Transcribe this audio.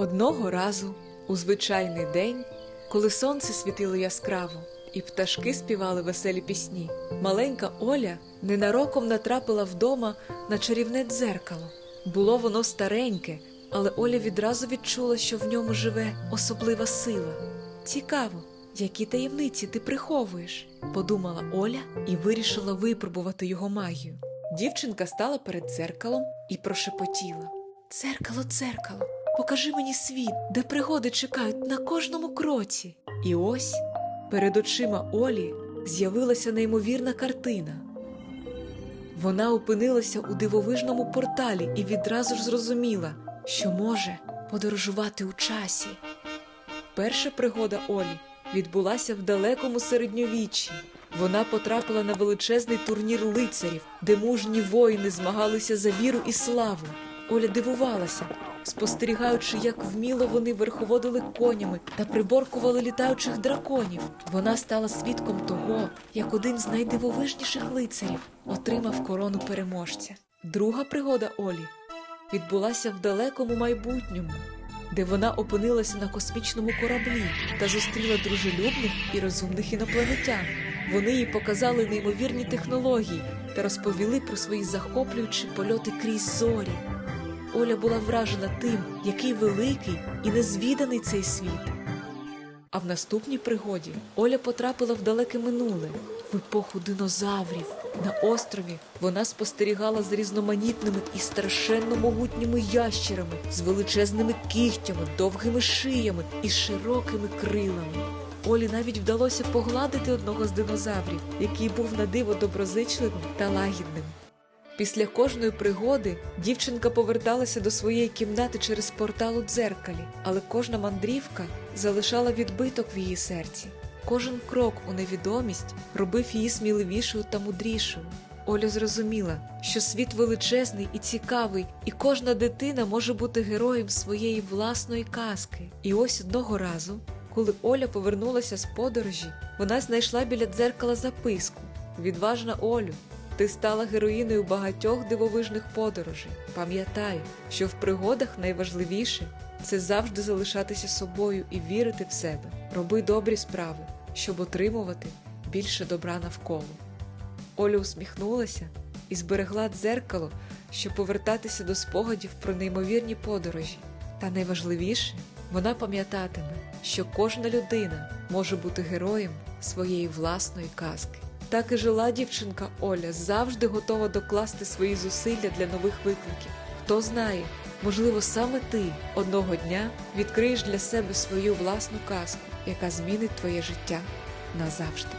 Одного разу, у звичайний день, коли сонце світило яскраво, і пташки співали веселі пісні, маленька Оля ненароком натрапила вдома на чарівне дзеркало. Було воно стареньке, але Оля відразу відчула, що в ньому живе особлива сила. Цікаво, які таємниці ти приховуєш, подумала Оля і вирішила випробувати його магію. Дівчинка стала перед дзеркалом і прошепотіла: Дзеркало, дзеркало, покажи мені світ, де пригоди чекають на кожному кроці. І ось перед очима Олі з'явилася неймовірна картина. Вона опинилася у дивовижному порталі і відразу ж зрозуміла, що може подорожувати у часі. Перша пригода Олі відбулася в далекому середньовіччі. Вона потрапила на величезний турнір лицарів, де мужні воїни змагалися за віру і славу. Оля дивувалася, спостерігаючи, як вміло вони верховодили конями та приборкували літаючих драконів. Вона стала свідком того, як один з найдивовижніших лицарів отримав корону переможця. Друга пригода Олі відбулася в далекому майбутньому, де вона опинилася на космічному кораблі та зустріла дружелюбних і розумних інопланетян. Вони їй показали неймовірні технології та розповіли про свої захоплюючі польоти крізь зорі. Оля була вражена тим, який великий і незвіданий цей світ. А в наступній пригоді Оля потрапила в далеке минуле, в епоху динозаврів. На острові вона спостерігала з різноманітними і страшенно могутніми ящерами, з величезними кігтями, довгими шиями і широкими крилами. Олі навіть вдалося погладити одного з динозаврів, який був на диво доброзичливим та лагідним. Після кожної пригоди дівчинка поверталася до своєї кімнати через портал у дзеркалі, але кожна мандрівка залишала відбиток в її серці. Кожен крок у невідомість робив її сміливішою та мудрішою. Оля зрозуміла, що світ величезний і цікавий, і кожна дитина може бути героєм своєї власної казки. І ось одного разу, коли Оля повернулася з подорожі, вона знайшла біля дзеркала записку Відважна Олю. Ти стала героїною багатьох дивовижних подорожей. Пам'ятай, що в пригодах найважливіше це завжди залишатися собою і вірити в себе. Роби добрі справи, щоб отримувати більше добра навколо. Оля усміхнулася і зберегла дзеркало, щоб повертатися до спогадів про неймовірні подорожі. Та найважливіше, вона пам'ятатиме, що кожна людина може бути героєм своєї власної казки. Так і жила дівчинка Оля, завжди готова докласти свої зусилля для нових викликів. Хто знає, можливо, саме ти одного дня відкриєш для себе свою власну казку, яка змінить твоє життя назавжди.